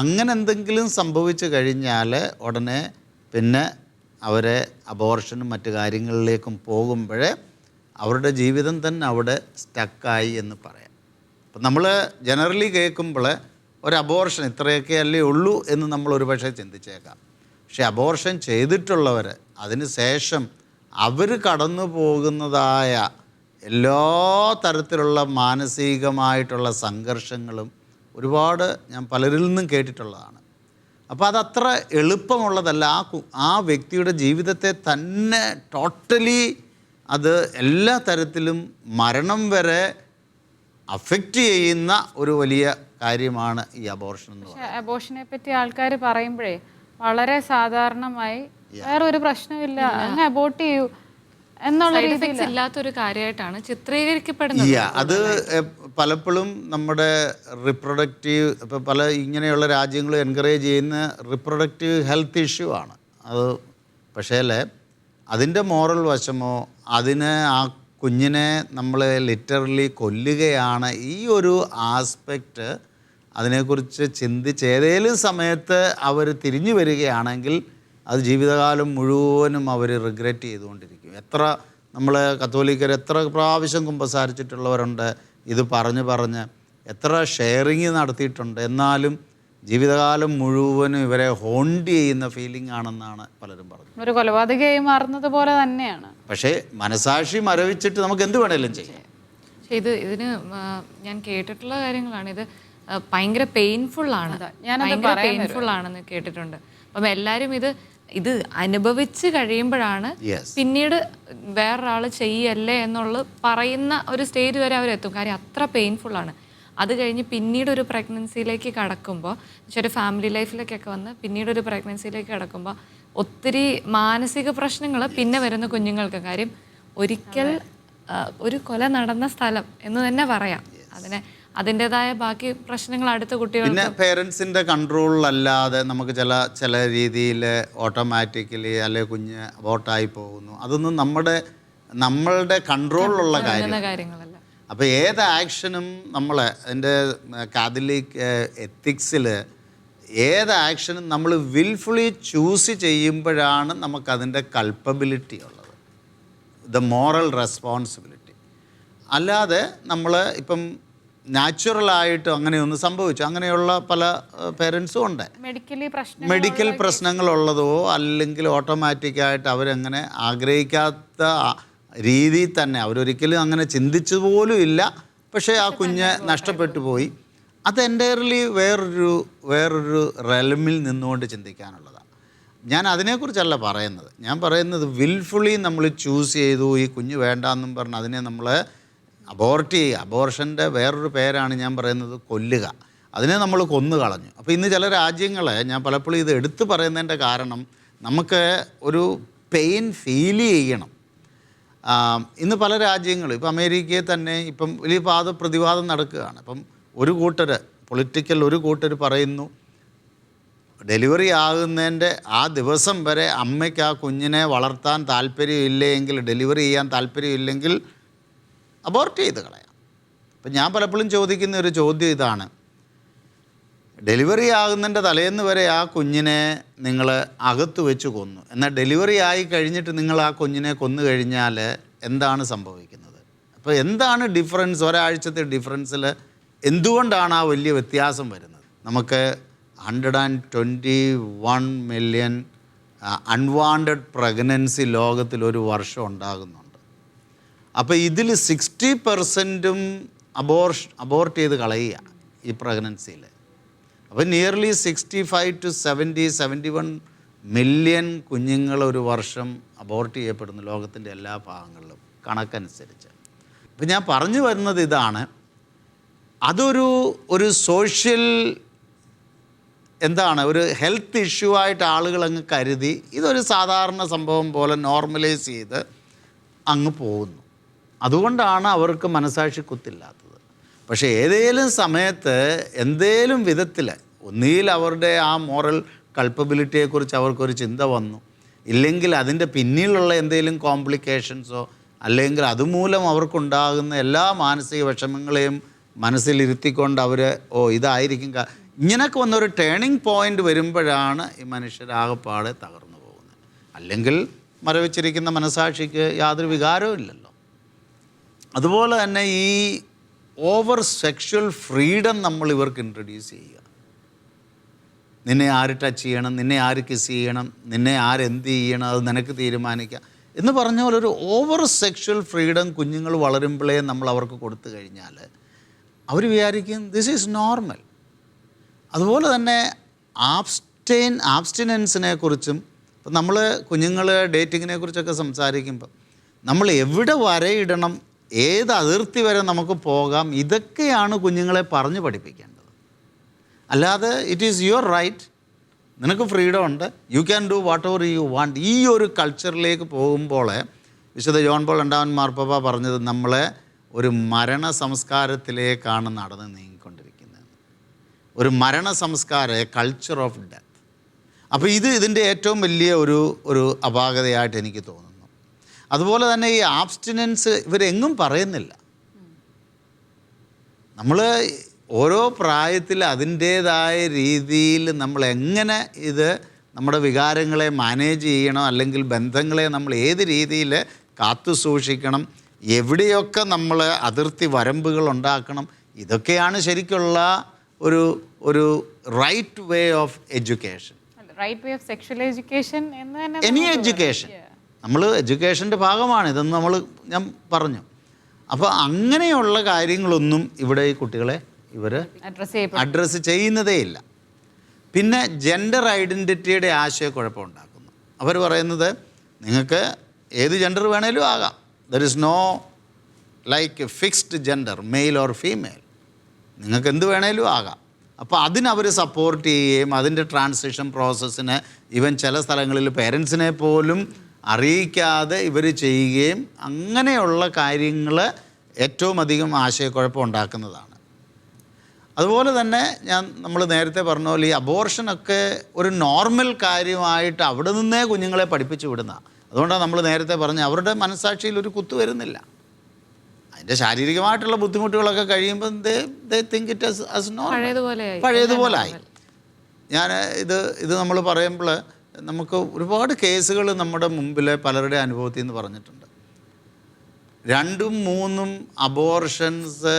അങ്ങനെ എന്തെങ്കിലും സംഭവിച്ചു കഴിഞ്ഞാൽ ഉടനെ പിന്നെ അവരെ അബോർഷനും മറ്റു കാര്യങ്ങളിലേക്കും പോകുമ്പോൾ അവരുടെ ജീവിതം തന്നെ അവിടെ സ്റ്റക്കായി എന്ന് പറയാം. അപ്പം നമ്മൾ ജനറലി കേൾക്കുമ്പോൾ ഒരു അബോർഷൻ ഇത്രയൊക്കെ അല്ലേ ഉള്ളൂ എന്ന് നമ്മൾ ഒരുപക്ഷെ ചിന്തിച്ചേക്കാം. പക്ഷേ അബോർഷൻ ചെയ്തിട്ടുള്ളവർ അതിന് ശേഷം അവർ കടന്നു പോകുന്നതായ എല്ലാ തരത്തിലുള്ള മാനസികമായിട്ടുള്ള സംഘർഷങ്ങളും ഒരുപാട് ഞാൻ പലരിൽ നിന്നും കേട്ടിട്ടുള്ളതാണ്. അപ്പോൾ അതത്ര എളുപ്പമുള്ളതല്ല. ആ ആ വ്യക്തിയുടെ ജീവിതത്തെ തന്നെ ടോട്ടലി അത് എല്ലാ തരത്തിലും മരണം വരെ അഫക്റ്റ് ചെയ്യുന്ന ഒരു വലിയ കാര്യമാണ് ഈ അബോർഷൻ എന്ന് പറയുന്നത്. അബോർഷനെ പറ്റി ആൾക്കാർ പറയുമ്പോഴേ വളരെ സാധാരണമായി വേറെ ഒരു പ്രശ്നമില്ല. അങ്ങ് അബോർട്ട് ചെയ്യൂ. എന്നുള്ള സൈഡ് രീതിയിൽ എഫക്ട്സ് ഇല്ലാത്തൊരു കാര്യമായിട്ടാണ് ചിത്രീകരിക്കപ്പെടുന്നത്. അത് പലപ്പോഴും നമ്മുടെ റിപ്രൊഡക്റ്റീവ് ഇപ്പോൾ പല ഇങ്ങനെയുള്ള രാജ്യങ്ങൾ എൻകറേജ് ചെയ്യുന്ന റിപ്രൊഡക്റ്റീവ് ഹെൽത്ത് ഇഷ്യൂ ആണ്. അത് പക്ഷേ അതിന്റെ മോറൽ വശമോ അതിന് ആ കുഞ്ഞിനെ നമ്മൾ ലിറ്ററലി കൊല്ലുകയാണ് ഈ ഒരു ആസ്പെക്റ്റ് അതിനെക്കുറിച്ച് ചിന്തിച്ച് ഏതേലും സമയത്ത് അവർ തിരിഞ്ഞു വരികയാണെങ്കിൽ അത് ജീവിതകാലം മുഴുവനും അവർ റിഗ്രറ്റ് ചെയ്തുകൊണ്ടിരിക്കും. എത്ര നമ്മൾ കത്തോലിക്കർ എത്ര പ്രാവശ്യം കുമ്പസാരിച്ചിട്ടുള്ളവരുണ്ട് ഇത് പറഞ്ഞ് പറഞ്ഞ് എത്ര ഷെയറിങ് നടത്തിയിട്ടുണ്ട്. എന്നാലും ജീവിതകാലം മുഴുവനും ഇവരെ ഹോണ്ട് ചെയ്യുന്ന ഫീലിംഗ് ആണെന്നാണ് പലരും പറഞ്ഞത്. ഒരു കൊലപാതകയായി മാറുന്നത് പോലെ തന്നെയാണ്. പക്ഷേ മനസാക്ഷി മരവിച്ചിട്ട് നമുക്ക് എന്ത് വേണേലും ചെയ്യാം. പക്ഷേ ഇത് ഇതിന് ഞാൻ കേട്ടിട്ടുള്ള കാര്യങ്ങളാണ്. ഇത് ഭയങ്കര പെയിൻഫുൾ ആണ്. പെയിൻഫുൾ ആണെന്ന് കേട്ടിട്ടുണ്ട്. അപ്പം എല്ലാവരും ഇത് ഇത് അനുഭവിച്ച് കഴിയുമ്പോഴാണ്. പിന്നീട് വേറൊരാൾ ചെയ്യല്ലേ എന്നുള്ളത് പറയുന്ന ഒരു സ്റ്റേജ് വരെ അവരെത്തും കാര്യം അത്ര പെയിൻഫുൾ ആണ്. അത് കഴിഞ്ഞ് പിന്നീട് ഒരു പ്രഗ്നൻസിയിലേക്ക് കടക്കുമ്പോൾ ഒരു ഫാമിലി ലൈഫിലേക്കൊക്കെ വന്ന് പിന്നീട് ഒരു പ്രഗ്നൻസിയിലേക്ക് കടക്കുമ്പോൾ ഒത്തിരി മാനസിക പ്രശ്നങ്ങൾ പിന്നെ വരുന്ന കുഞ്ഞുങ്ങൾക്ക്. കാര്യം ഒരിക്കൽ ഒരു കൊല നടന്ന സ്ഥലം എന്ന് തന്നെ പറയാം. അതിനെ അതിന്റെതായ ബാക്കി പ്രശ്നങ്ങൾ അടുത്ത കുട്ടികൾ പിന്നെ പേരൻസിന്റെ കൺട്രോളിലല്ലാതെ നമുക്ക് ചില ചില രീതിയിൽ ഓട്ടോമാറ്റിക്കലി അല്ലെ കുഞ്ഞ് അബോട്ടായി പോകുന്നു. അതൊന്നും നമ്മുടെ നമ്മളുടെ കൺട്രോളിലുള്ള കാര്യം. കാര്യങ്ങളല്ല. അപ്പോൾ ഏത് ആക്ഷനും നമ്മൾ എന്റെ കാതലിക് എത്തിക്സിൽ ഏത് ആക്ഷനും നമ്മൾ വിൽഫുള്ളി ചൂസ് ചെയ്യുമ്പോഴാണ് നമുക്കതിന്റെ കൾപ്പബിലിറ്റി ഉള്ളത്. ദ മോറൽ റെസ്പോൺസിബിലിറ്റി അല്ലാതെ നമ്മൾ ഇപ്പം നാച്ചുറലായിട്ട് അങ്ങനെയൊന്നും സംഭവിച്ചു. അങ്ങനെയുള്ള പല പേരൻസും ഉണ്ട്. മെഡിക്കൽ പ്രശ്നങ്ങളുള്ളതോ അല്ലെങ്കിൽ ഓട്ടോമാറ്റിക്കായിട്ട് അവരങ്ങനെ ആഗ്രഹിക്കാത്ത രീതിയിൽ തന്നെ അവരൊരിക്കലും അങ്ങനെ ചിന്തിച്ചു പോലും ഇല്ല. പക്ഷേ ആ കുഞ്ഞ് നഷ്ടപ്പെട്ടു പോയി. അത് എന്റയർലി വേറൊരു വേറൊരു റെലമിൽ നിന്നുകൊണ്ട് ചിന്തിക്കാനുള്ളതാണ്. ഞാൻ അതിനെക്കുറിച്ചല്ല പറയുന്നത്. ഞാൻ പറയുന്നത് വിൽഫുള്ളി നമ്മൾ ചൂസ് ചെയ്തു ഈ കുഞ്ഞ് വേണ്ടാന്നും പറഞ്ഞ് അതിനെ നമ്മൾ അബോർട്ട് ചെയ്യുക അബോർഷന്റെ വേറൊരു പേരാണ് ഞാൻ പറയുന്നത് കൊല്ലുക. അതിനെ നമ്മൾ കൊന്നു കളഞ്ഞു അപ്പോൾ ഇന്ന് ചില രാജ്യങ്ങളെ ഞാൻ പലപ്പോഴും ഇത് എടുത്തു പറയുന്നതിന്റെ കാരണം നമുക്ക് ഒരു പെയിൻ ഫീൽ ചെയ്യണം. ഇന്ന് പല രാജ്യങ്ങളും ഇപ്പം അമേരിക്കയെ തന്നെ ഇപ്പം വലിയ വാദ പ്രതിവാദം നടക്കുകയാണ്. അപ്പം ഒരു കൂട്ടർ പൊളിറ്റിക്കൽ ഒരു കൂട്ടർ പറയുന്നു ഡെലിവറി ആകുന്നതിന്റെ ആ ദിവസം വരെ അമ്മയ്ക്ക് ആ കുഞ്ഞിനെ വളർത്താൻ താല്പര്യമില്ലെങ്കിൽ ഡെലിവറി ചെയ്യാൻ താല്പര്യമില്ലെങ്കിൽ അബോർട്ട് ചെയ്ത് കളയാം. അപ്പം ഞാൻ പലപ്പോഴും ചോദിക്കുന്ന ഒരു ചോദ്യം ഇതാണ്. ഡെലിവറി ആകുന്നതിന്റെ തലേന്ന് വരെ ആ കുഞ്ഞിനെ നിങ്ങൾ അകത്ത് വെച്ച് കൊന്നു. എന്നാൽ ഡെലിവറി ആയി കഴിഞ്ഞിട്ട് നിങ്ങൾ ആ കുഞ്ഞിനെ കൊന്നു കഴിഞ്ഞാൽ എന്താണ് സംഭവിക്കുന്നത്? അപ്പോൾ എന്താണ് ഡിഫറൻസ് ഒരാഴ്ചത്തെ ഡിഫറൻസിൽ എന്തുകൊണ്ടാണ് ആ വലിയ വ്യത്യാസം വരുന്നത്? നമുക്ക് hundred and twenty one million unwanted pregnancy ലോകത്തിൽ ഒരു വർഷം ഉണ്ടാകുന്നുണ്ട് അപ്പോൾ ഇതിൽ സിക്സ്റ്റി പെർസെന്റും അബോർഷ് അബോർട്ട് ചെയ്ത് കളയുക ഈ പ്രഗ്നൻസിയിൽ അപ്പോൾ nearly sixty five to seventy seventy one million കുഞ്ഞുങ്ങൾ ഒരു വർഷം അബോർട്ട് ചെയ്യപ്പെടുന്നു ലോകത്തിന്റെ എല്ലാ ഭാഗങ്ങളിലും കണക്കനുസരിച്ച്. അപ്പോൾ ഞാൻ പറഞ്ഞു വരുന്നത് ഇതാണ്. അതൊരു ഒരു സോഷ്യൽ എന്താണ് ഒരു ഹെൽത്ത് ഇഷ്യൂ ആയിട്ട് ആളുകൾ അങ്ങ് കരുതി ഇതൊരു സാധാരണ സംഭവം പോലെ നോർമലൈസ് ചെയ്ത് അങ്ങ് പോകുന്നു. അതുകൊണ്ടാണ് അവർക്ക് മനസാക്ഷി കുത്തില്ലാത്തത്. പക്ഷേ ഏതെങ്കിലും സമയത്ത് എന്തേലും വിധത്തിൽ ഒന്നിയിൽ അവരുടെ ആ മോറൽ കൾപ്പബിലിറ്റിയെക്കുറിച്ച് അവർക്കൊരു ചിന്ത വന്നു. ഇല്ലെങ്കിൽ അതിന്റെ പിന്നിലുള്ള എന്തെങ്കിലും കോംപ്ലിക്കേഷൻസോ അല്ലെങ്കിൽ അതുമൂലം അവർക്കുണ്ടാകുന്ന എല്ലാ മാനസിക വിഷമങ്ങളെയും മനസ്സിലിരുത്തിക്കൊണ്ട് അവർ ഓ ഇതായിരിക്കും ഇങ്ങനെയൊക്കെ വന്നൊരു ടേണിംഗ് പോയിന്റ് വരുമ്പോഴാണ് ഈ മനുഷ്യരാകപ്പാടെ തകർന്നു പോകുന്നത്. അല്ലെങ്കിൽ മരവിച്ചിരിക്കുന്ന മനസാക്ഷിക്ക് യാതൊരു വികാരവും ഇല്ലല്ലോ. അതുപോലെ തന്നെ ഈ ഓവർ സെക്ഷൽ ഫ്രീഡം നമ്മൾ ഇവർക്ക് ഇൻട്രൊഡ്യൂസ് ചെയ്യുക. നിന്നെ ആര് ടച്ച് ചെയ്യണം നിന്നെ ആര് കിസ് ചെയ്യണം നിന്നെ ആരെന്ത് ചെയ്യണം അത് നിനക്ക് തീരുമാനിക്കാം എന്ന് പറഞ്ഞ പോലെ ഒരു ഓവർ സെക്ഷൽ ഫ്രീഡം കുഞ്ഞുങ്ങൾ വളരുമ്പോഴേ നമ്മൾ അവർക്ക് കൊടുത്തു കഴിഞ്ഞാൽ അവർ വിചാരിക്കും ദിസ് ഈസ് നോർമൽ അതുപോലെ തന്നെ ആബ്സ്റ്റെയിൻ ആബ്സ്റ്റിനൻസിനെ കുറിച്ചും ഇപ്പം നമ്മൾ കുഞ്ഞുങ്ങൾ ഡേറ്റിങ്ങിനെ കുറിച്ചൊക്കെ സംസാരിക്കുമ്പോൾ നമ്മൾ എവിടെ വരയിടണം ഏത് അതിർത്തി വരെ നമുക്ക് പോകാം? ഇതൊക്കെയാണ് കുഞ്ഞുങ്ങളെ പറഞ്ഞു പഠിപ്പിക്കേണ്ടത്. അല്ലാതെ ഇറ്റ് ഈസ് യുവർ റൈറ്റ് നിനക്ക് ഫ്രീഡം ഉണ്ട്. You can do whatever you want ഈ ഒരു കൾച്ചറിലേക്ക് പോകുമ്പോൾ വിശുദ്ധ ജോൺ പോൾ രണ്ടാമൻ മാർപ്പാപ്പ പറഞ്ഞത് നമ്മളെ ഒരു മരണ സംസ്കാരത്തിലേക്കാണ് നടന്ന് നീങ്ങിക്കൊണ്ടിരിക്കുന്നത്. ഒരു മരണ സംസ്കാര കൾച്ചർ ഓഫ് ഡെത്ത് അപ്പോൾ ഇത് ഇതിന്റെ ഏറ്റവും വലിയ ഒരു ഒരു അപാകതയായിട്ട് എനിക്ക് തോന്നുന്നു. അതുപോലെ തന്നെ ഈ ആബ്സ്റ്റിനൻസ് ഇവരെങ്ങും പറയുന്നില്ല. നമ്മൾ ഓരോ പ്രായത്തിൽ അതിന്റേതായ രീതിയിൽ നമ്മൾ എങ്ങനെ ഇത് നമ്മുടെ വികാരങ്ങളെ മാനേജ് ചെയ്യണം അല്ലെങ്കിൽ ബന്ധങ്ങളെ നമ്മൾ ഏത് രീതിയിൽ കാത്തു സൂക്ഷിക്കണം എവിടെയൊക്കെ നമ്മൾ അതിർത്തി വരമ്പുകൾ ഉണ്ടാക്കണം ഇതൊക്കെയാണ് ശരിക്കുള്ള ഒരു ഒരു right way of education right way of sexual education എന്ന് തന്നെ എനി എഡ്യൂക്കേഷൻ നമ്മൾ എഡ്യൂക്കേഷന്റെ ഭാഗമാണ്. ഇതെന്ന് നമ്മൾ ഞാൻ പറഞ്ഞു. അപ്പോൾ അങ്ങനെയുള്ള കാര്യങ്ങളൊന്നും ഇവിടെ ഈ കുട്ടികളെ ഇവർ അഡ്രസ്സ് ചെയ്യുന്നതേ ഇല്ല. പിന്നെ ജെൻഡർ ഐഡന്റിറ്റിയുടെ ആശയക്കുഴപ്പം ഉണ്ടാക്കുന്നു അവർ പറയുന്നത് നിങ്ങൾക്ക് ഏത് ജെൻഡർ വേണേലും ആകാം. There is no like fixed gender male or female നിങ്ങൾക്ക് എന്ത് വേണേലും ആകാം. അപ്പോൾ അതിനവർ സപ്പോർട്ട് ചെയ്യുകയും അതിന്റെ ട്രാൻസിഷൻ പ്രോസസ്സിന് ഈവൻ ചില സ്ഥലങ്ങളിൽ പേരൻസിനെ പോലും അറിയിക്കാതെ ഇവർ ചെയ്യുകയും അങ്ങനെയുള്ള കാര്യങ്ങൾ ഏറ്റവും അധികം ആശയക്കുഴപ്പം ഉണ്ടാക്കുന്നതാണ്. അതുപോലെ തന്നെ ഞാൻ നമ്മൾ നേരത്തെ പറഞ്ഞ പോലെ ഈ അബോർഷനൊക്കെ ഒരു നോർമൽ കാര്യമായിട്ട് അവിടെ നിന്നേ കുഞ്ഞുങ്ങളെ പഠിപ്പിച്ചു വിടുന്ന. അതുകൊണ്ടാണ് നമ്മൾ നേരത്തെ പറഞ്ഞ അവരുടെ മനസ്സാക്ഷിയിൽ ഒരു കുത്തു വരുന്നില്ല. അതിന്റെ ശാരീരികമായിട്ടുള്ള ബുദ്ധിമുട്ടുകളൊക്കെ കഴിയുമ്പോൾ ദേ ദേ തിങ്ക് ഇറ്റ് പഴയതുപോലെ ആയി. ഞാൻ ഇത് ഇത് നമ്മൾ പറയുമ്പോൾ നമുക്ക് ഒരുപാട് കേസുകൾ നമ്മുടെ മുമ്പിൽ പലരുടെ അനുഭവത്തിൽ നിന്ന് പറഞ്ഞിട്ടുണ്ട്. രണ്ടും മൂന്നും അബോർഷൻസ്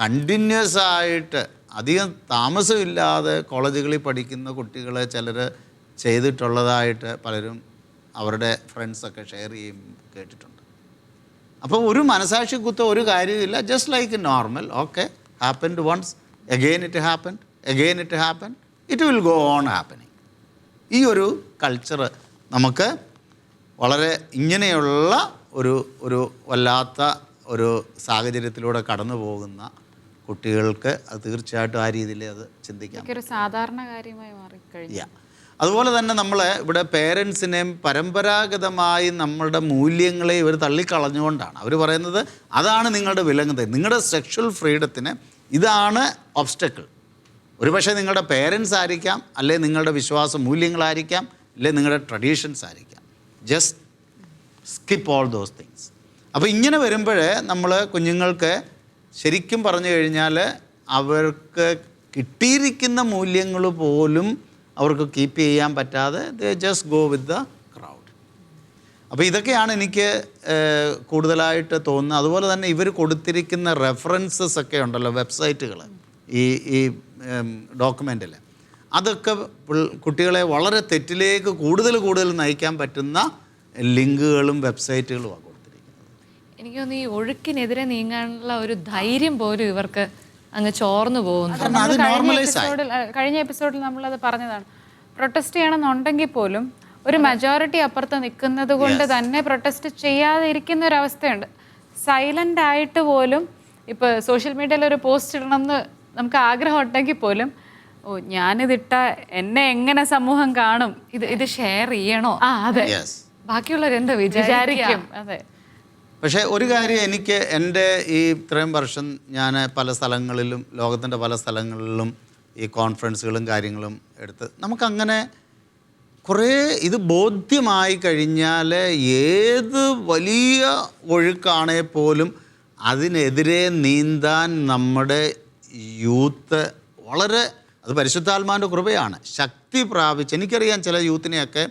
കണ്ടിന്യൂസ് ആയിട്ട് അധികം താമസമില്ലാതെ കോളേജുകളിൽ പഠിക്കുന്ന കുട്ടികളെ ചിലർ ചെയ്തിട്ടുള്ളതായിട്ട് പലരും അവരുടെ ഫ്രണ്ട്സൊക്കെ ഷെയർ ചെയ്യും കേട്ടിട്ടുണ്ട്. അപ്പോൾ ഒരു മനസാക്ഷി കുത്ത ഒരു കാര്യമില്ല just like normal okay happened once again it happen again it happen it will go on happening ഈ ഒരു കൾച്ചർ നമുക്ക് വളരെ ഇങ്ങനെയുള്ള ഒരു ഒരു വല്ലാത്ത ഒരു സാഹചര്യത്തിലൂടെ കടന്നു പോകുന്ന കുട്ടികൾക്ക് അത് തീർച്ചയായിട്ടും ആ രീതിയിൽ അത് ചിന്തിക്കാം. ഒരു സാധാരണ കാര്യമായി മാറിക്കഴിഞ്ഞു. അതുപോലെ തന്നെ നമ്മൾ ഇവിടെ പേരൻസിനെയും പരമ്പരാഗതമായി നമ്മളുടെ മൂല്യങ്ങളെ ഇവർ തള്ളിക്കളഞ്ഞുകൊണ്ടാണ്. അവർ പറയുന്നത് അതാണ് നിങ്ങളുടെ വിലങ്ങുന്നത്. നിങ്ങളുടെ സെക്ഷൽ ഫ്രീഡത്തിന് ഇതാണ് ഒബ്സ്റ്റക്കിൾ ഒരുപക്ഷെ നിങ്ങളുടെ പേരൻസ് ആയിരിക്കാം അല്ലെങ്കിൽ നിങ്ങളുടെ വിശ്വാസ മൂല്യങ്ങളായിരിക്കാം അല്ലെ നിങ്ങളുടെ ട്രഡീഷൻസ് ആയിരിക്കാം. Just skip all those things അപ്പോൾ ഇങ്ങനെ വരുമ്പോൾ നമ്മൾ കുഞ്ഞുങ്ങൾക്ക് ശരിക്കും പറഞ്ഞു കഴിഞ്ഞാൽ അവർക്ക് കിട്ടിയിരിക്കുന്ന മൂല്യങ്ങൾ പോലും അവർക്ക് കീപ്പ് ചെയ്യാൻ പറ്റാതെ they just go with the crowd അപ്പോൾ ഇതൊക്കെയാണ് എനിക്ക് കൂടുതലായിട്ട് തോന്നുന്നത്. അതുപോലെ തന്നെ ഇവർ കൊടുത്തിരിക്കുന്ന റെഫറൻസസ് ഒക്കെ ഉണ്ടല്ലോ വെബ്സൈറ്റുകൾ ഈ ഈ ഡോക്യുമെന്റിൽ അതൊക്കെ കുട്ടികളെ വളരെ തെറ്റിലേക്ക് കൂടുതൽ കൂടുതൽ നയിക്കാൻ പറ്റുന്ന ലിങ്കുകളും വെബ്സൈറ്റുകളുമാണ് കൊടുത്തിരിക്കുന്നത്. എനിക്ക് തോന്നുന്നു ഈ ഒഴുക്കിനെതിരെ നീങ്ങാനുള്ള ഒരു ധൈര്യം പോലും ഇവർക്ക് അങ്ങ് ചോർന്നു പോകുന്നു. കഴിഞ്ഞ എപ്പിസോഡിൽ കഴിഞ്ഞ എപ്പിസോഡിൽ നമ്മളത് പറഞ്ഞതാണ്. പ്രൊട്ടസ്റ്റ് ചെയ്യണമെന്നുണ്ടെങ്കിൽ പോലും ഒരു മെജോറിറ്റി അപ്പുറത്ത് നിൽക്കുന്നത് കൊണ്ട് തന്നെ പ്രൊട്ടസ്റ്റ് ചെയ്യാതെ ഇരിക്കുന്ന ഒരു അവസ്ഥയുണ്ട്. സൈലന്റ് ആയിട്ട് പോലും ഇപ്പോൾ സോഷ്യൽ മീഡിയയിൽ ഒരു പോസ്റ്റ് ഇടണമെന്ന് നമുക്ക് ആഗ്രഹം ഉണ്ടെങ്കിൽ പോലും ഓ ഞാനിതിട്ട എന്നെ എങ്ങനെ സമൂഹം കാണും? ഇത് ഇത് ഷെയർ ചെയ്യണോ? ആ അതെ. ബാക്കിയുള്ളവർ എന്താ വിചാരിക്കും? വിചാരിക്കും. അതെ. പക്ഷേ ഒരു കാര്യം എനിക്ക് എന്റെ ഈ ഇത്രയും വർഷം ഞാൻ പല സ്ഥലങ്ങളിലും ലോകത്തിന്റെ പല സ്ഥലങ്ങളിലും ഈ കോൺഫറൻസുകളും കാര്യങ്ങളും എടുത്ത് നമുക്കങ്ങനെ കുറേ ഇത് ബോധ്യമായി കഴിഞ്ഞാൽ ഏത് വലിയ ഒഴുക്കാണേ പോലും അതിനെതിരെ നീന്താൻ നമ്മുടെ യൂത്ത് വളരെ അത് പരിശുദ്ധാത്മാവിന്റെ കൃപയാണ്. ശക്തി പ്രാപിച്ച് എനിക്കറിയാം ചില യൂത്തിനെയൊക്കെ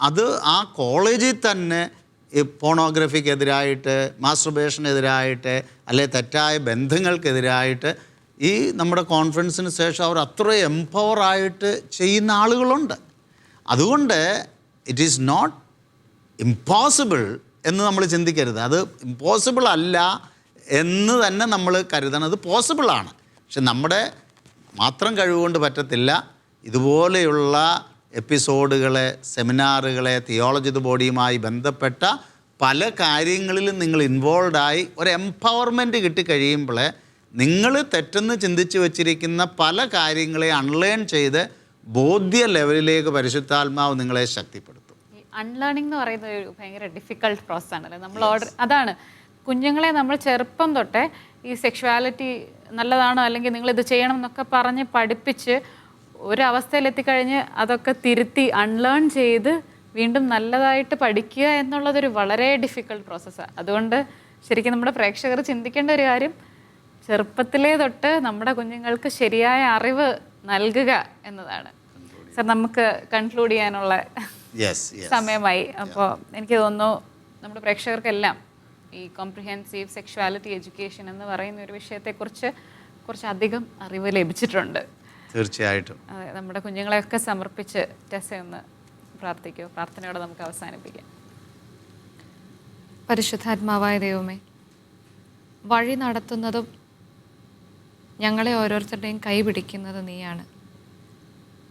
അത് ആ കോളേജിൽ തന്നെ ഈ പോണോഗ്രഫിക്കെതിരായിട്ട് മാസ്റ്റർബേഷനെതിരായിട്ട് അല്ലെ തെറ്റായ ബന്ധങ്ങൾക്കെതിരായിട്ട് ഈ നമ്മുടെ കോൺഫറൻസിന് ശേഷം അവർ അത്ര എംപവറായിട്ട് ചെയ്യുന്ന ആളുകളുണ്ട്. അതുകൊണ്ട് ഇറ്റ് ഈസ് നോട്ട് ഇമ്പോസിബിൾ എന്ന് നമ്മൾ ചിന്തിക്കരുത്. അത് ഇമ്പോസിബിൾ അല്ല എന്ന് തന്നെ നമ്മൾ കരുതണം. കരുതണത് പോസിബിളാണ് പക്ഷെ നമ്മുടെ മാത്രം കഴിവുകൊണ്ട് പറ്റത്തില്ല. ഇതുപോലെയുള്ള എപ്പിസോഡുകളെ സെമിനാറുകളെ തിയോളജി ബോഡിയുമായി ബന്ധപ്പെട്ട പല കാര്യങ്ങളിലും നിങ്ങൾ ഇൻവോൾവായി ഒരു എംപവർമെന്റ് കിട്ടിക്കഴിയുമ്പോൾ നിങ്ങൾ തെറ്റെന്ന് ചിന്തിച്ച് വച്ചിരിക്കുന്ന പല കാര്യങ്ങളെ അൺലേൺ ചെയ്ത് ബോധ്യ ലെവലിലേക്ക് പരിശുദ്ധാത്മാവ് നിങ്ങളെ ശക്തിപ്പെടുത്തും. അൺലേണിംഗ് എന്ന് പറയുന്നത് ഒരു ഭയങ്കര ഡിഫിക്കൾട്ട് പ്രോസസ് അല്ലേ നമ്മൾ ഓർഡർ അതാണ്. കുഞ്ഞുങ്ങളെ നമ്മൾ ചെറുപ്പം തൊട്ടേ ഈ സെക്ഷുവാലിറ്റി നല്ലതാണോ അല്ലെങ്കിൽ നിങ്ങൾ ഇത് ചെയ്യണം എന്നൊക്കെ പറഞ്ഞ് പഠിപ്പിച്ച് ഒരവസ്ഥയിലെത്തിക്കഴിഞ്ഞ് അതൊക്കെ തിരുത്തി അൺലേൺ ചെയ്ത് വീണ്ടും നല്ലതായിട്ട് പഠിക്കുക എന്നുള്ളതൊരു വളരെ ഡിഫിക്കൾട്ട് പ്രോസസ്സാണ് അതുകൊണ്ട് ശരിക്കും നമ്മുടെ പ്രേക്ഷകർ ചിന്തിക്കേണ്ട ഒരു കാര്യം ചെറുപ്പത്തിലേ തൊട്ട് നമ്മുടെ കുഞ്ഞുങ്ങൾക്ക് ശരിയായ അറിവ് നൽകുക എന്നതാണ്. സർ നമുക്ക് കൺക്ലൂഡ് ചെയ്യാനുള്ള സമയമായി. അപ്പോൾ എനിക്ക് തോന്നുന്നു നമ്മുടെ പ്രേക്ഷകർക്കെല്ലാം ഈ കോംപ്രിഹെൻസീവ് സെക്ഷുവാലിറ്റി എഡ്യൂക്കേഷൻ എന്ന് പറയുന്ന ഒരു വിഷയത്തെക്കുറിച്ച് കുറച്ചധികം അറിവ് ലഭിച്ചിട്ടുണ്ട്. തീർച്ചയായിട്ടും. അതെ നമ്മുടെ കുഞ്ഞുങ്ങളെയൊക്കെ സമർപ്പിച്ച് ടെസ് ഒന്ന് പ്രാർത്ഥിക്കൂ. പ്രാർത്ഥനയോടെ നമുക്ക് അവസാനിപ്പിക്കാം. പരിശുദ്ധാത്മാവായ ദൈവമേ വഴി നടത്തുന്നതും ഞങ്ങളെ ഓരോരുത്തരുടെയും കൈ പിടിക്കുന്നത് നീയാണ്.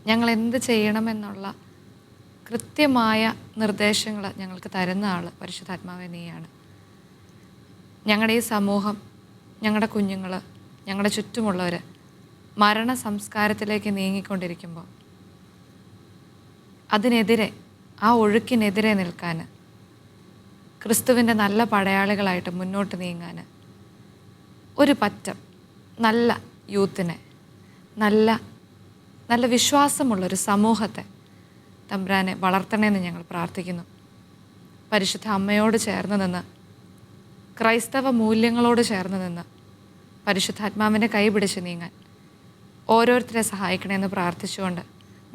ഞങ്ങൾ എന്ത് ചെയ്യണമെന്നുള്ള കൃത്യമായ നിർദ്ദേശങ്ങൾ ഞങ്ങൾക്ക് തരുന്ന ആൾ പരിശുദ്ധാത്മാവെ നീയാണ്. ഞങ്ങളുടെ ഈ സമൂഹം ഞങ്ങളുടെ കുഞ്ഞുങ്ങൾ ഞങ്ങളുടെ ചുറ്റുമുള്ളവർ മരണ സംസ്കാരത്തിലേക്ക് നീങ്ങിക്കൊണ്ടിരിക്കുമ്പോൾ അതിനെതിരെ ആ ഒഴുക്കിനെതിരെ നിൽക്കാൻ ക്രിസ്തുവിന്റെ നല്ല പടയാളികളായിട്ട് മുന്നോട്ട് നീങ്ങാൻ ഒരു പറ്റം നല്ല യൂത്തിനെ നല്ല നല്ല വിശ്വാസമുള്ളൊരു സമൂഹത്തെ തമ്പ്രാനെ വളർത്തണമെന്ന് ഞങ്ങൾ പ്രാർത്ഥിക്കുന്നു. പരിശുദ്ധ അമ്മയോട് ചേർന്ന് നിന്ന് ക്രൈസ്തവ മൂല്യങ്ങളോട് ചേർന്ന് നിന്ന് പരിശുദ്ധാത്മാവിന്റെ കൈ പിടിച്ച് നീങ്ങാൻ ഓരോരുത്തരെ സഹായിക്കണമെന്ന് പ്രാർത്ഥിച്ചുകൊണ്ട്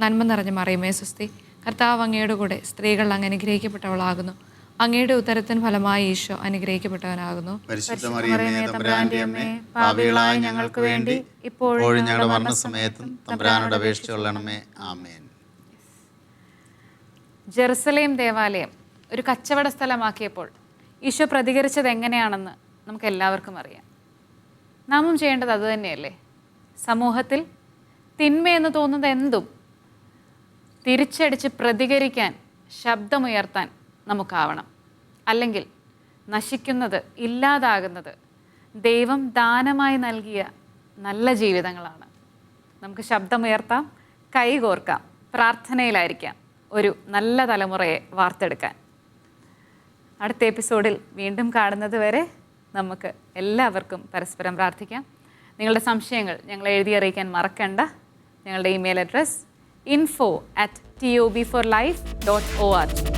നന്മ നിറഞ്ഞ മറിയമേ സുസ്തി കർത്താവ് അങ്ങയുടെ കൂടെ സ്ത്രീകൾ അങ്ങ് അനുഗ്രഹിക്കപ്പെട്ടവളാകുന്നു. അങ്ങയുടെ ഉത്തരത്തിന് ഫലമായി ഈശോ അനുഗ്രഹിക്കപ്പെട്ടവനാകുന്നു. പാപികളായ ഞങ്ങൾക്ക് വേണ്ടി ഇപ്പോഴും ഞങ്ങളുടെ മരണസമയത്തും തമ്പുരാനോട് അപേക്ഷിച്ച് കൊള്ളണമേ ആമേൻ. ജെറുസലേം ദേവാലയം ഒരു കച്ചവട സ്ഥലമാക്കിയപ്പോൾ ഈശോ പ്രതികരിച്ചത് എങ്ങനെയാണെന്ന് നമുക്ക് എല്ലാവർക്കും അറിയാം. നാമും ചെയ്യേണ്ടത് അതുതന്നെയല്ലേ സമൂഹത്തിൽ തിന്മയെന്ന് തോന്നുന്നത് എന്തും തിരിച്ചടിച്ച് പ്രതികരിക്കാൻ ശബ്ദമുയർത്താൻ നമുക്കാവണം. അല്ലെങ്കിൽ നശിക്കുന്നത് ഇല്ലാതാകുന്നത് ദൈവം ദാനമായി നൽകിയ നല്ല ജീവിതങ്ങളാണ്. നമുക്ക് ശബ്ദമുയർത്താം കൈകോർക്കാം പ്രാർത്ഥനയിലായിരിക്കാം ഒരു നല്ല തലമുറയെ വാർത്തെടുക്കാൻ. അടുത്ത എപ്പിസോഡിൽ വീണ്ടും കാണുന്നത് വരെ നമുക്ക് എല്ലാവർക്കും പരസ്പരം പ്രാർത്ഥിക്കാം. നിങ്ങളുടെ സംശയങ്ങൾ ഞങ്ങളെ എഴുതി അറിയിക്കാൻ മറക്കണ്ട. ഞങ്ങളുടെ email address info at T O B four life dot O R G